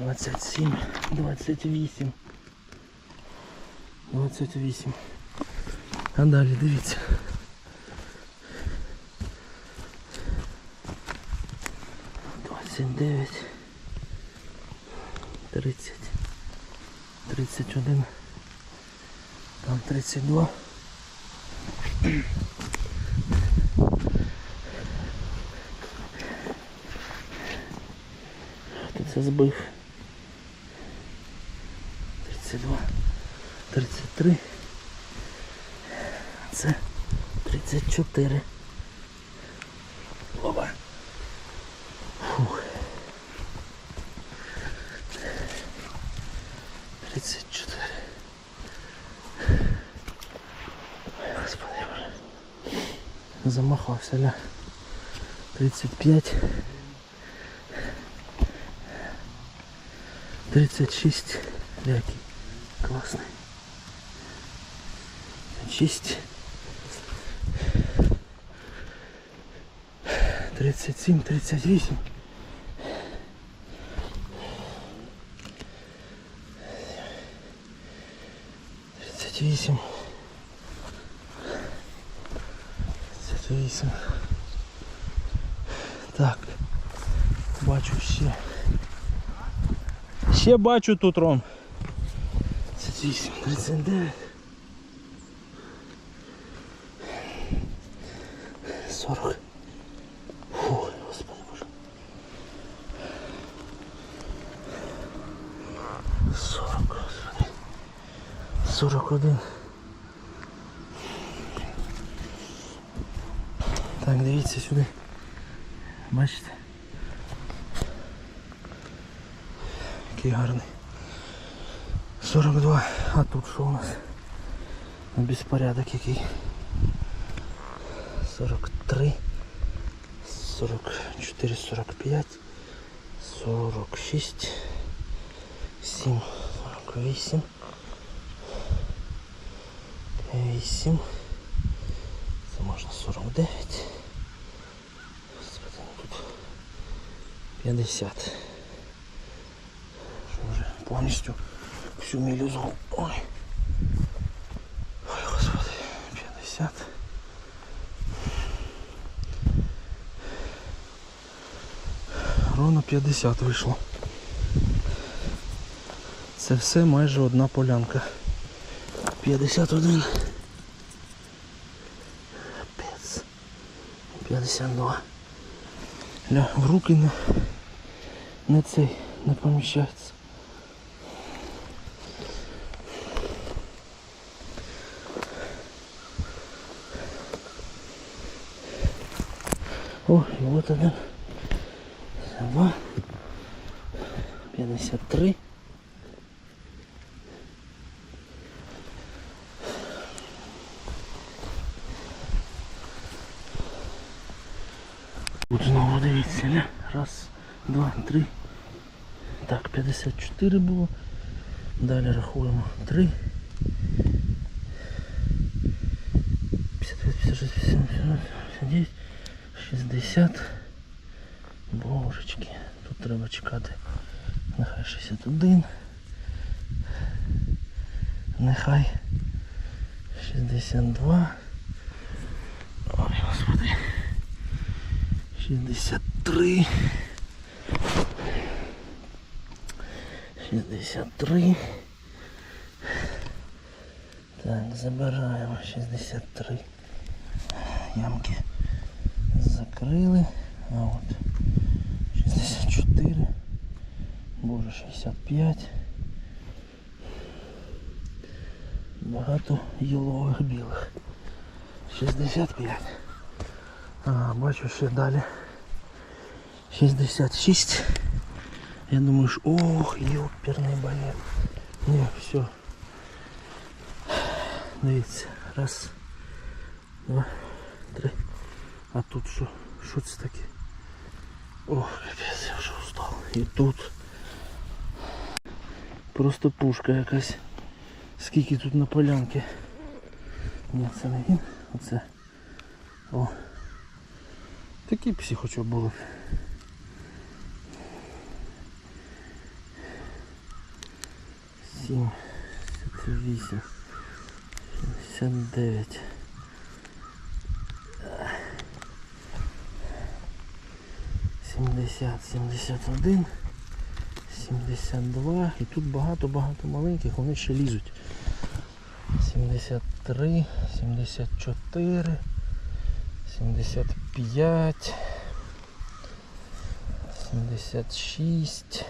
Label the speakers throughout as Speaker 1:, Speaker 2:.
Speaker 1: 27, 28. 28. А далі дивіться. Двадцять дев'ять. Тридцять. Тридцять один. Там тридцять два. Хто це збив? 32, 33. Це 34. Оба. Фух. 34. Ой, Господи. Замахався, ля. 35. 36. Який класний. 36. 37, 38. Тридцять вісім. Тридцять вісім. Так. Бачу ще. Ще бачу тут ром. 38, 39. 40. Фу, господи боже. 40, господи. 41. Так, дивіться сюди. Бачите? Який гарний. 42. А тут що у нас? Безпорядок який. 43. 44, 45. 46. 7, 48. 8. Це можна 49. Господи, ну тут 50. Що вже повністю всю мілюзу. Ой. Ой, господи, 50. Ровно 50 вийшло. Це все майже одна полянка. 51. Капець. 52. Ля, в руки не, не цей не поміщається. О, и вот один. Два. 53. Тут знову дивіться, ля. Раз, два, три. Так, 54 було. Далі рахуємо. 3. 55, 56, 57, 59, 60. Божечки, тут треба чекати. Нехай 61. Нехай 62. Ой, господи. 63. 63. Так, забираємо 63. Ямки закрили. А от 64. Боже, 65. Багато ялових білих. 65. Ага, бачу ще далі. 66. Я думаю, що... Ох, ёперний балет. Ні, все. Дивіться. Раз, два, три. А тут що? Що це таке? Ох, капець, я вже устав. І тут просто пушка якась. Скільки тут на полянки. Ні, це не він, оце. О. Такі псі хоча б були. Сім, вісім. 70, 71, 72. І тут багато-багато маленьких, вони ще лізуть. 73, 74, 75, 76,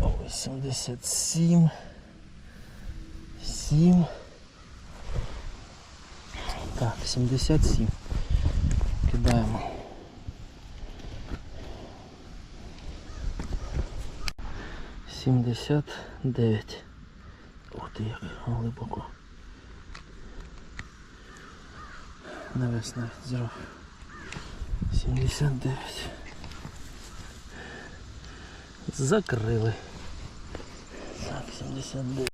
Speaker 1: ой, 77, 7. Так, 77. Кидаємо. Сімдесят дев'ять. Ух ти, як глибоко. Навес навіть зірвав. 79. Закрили. Так, 79.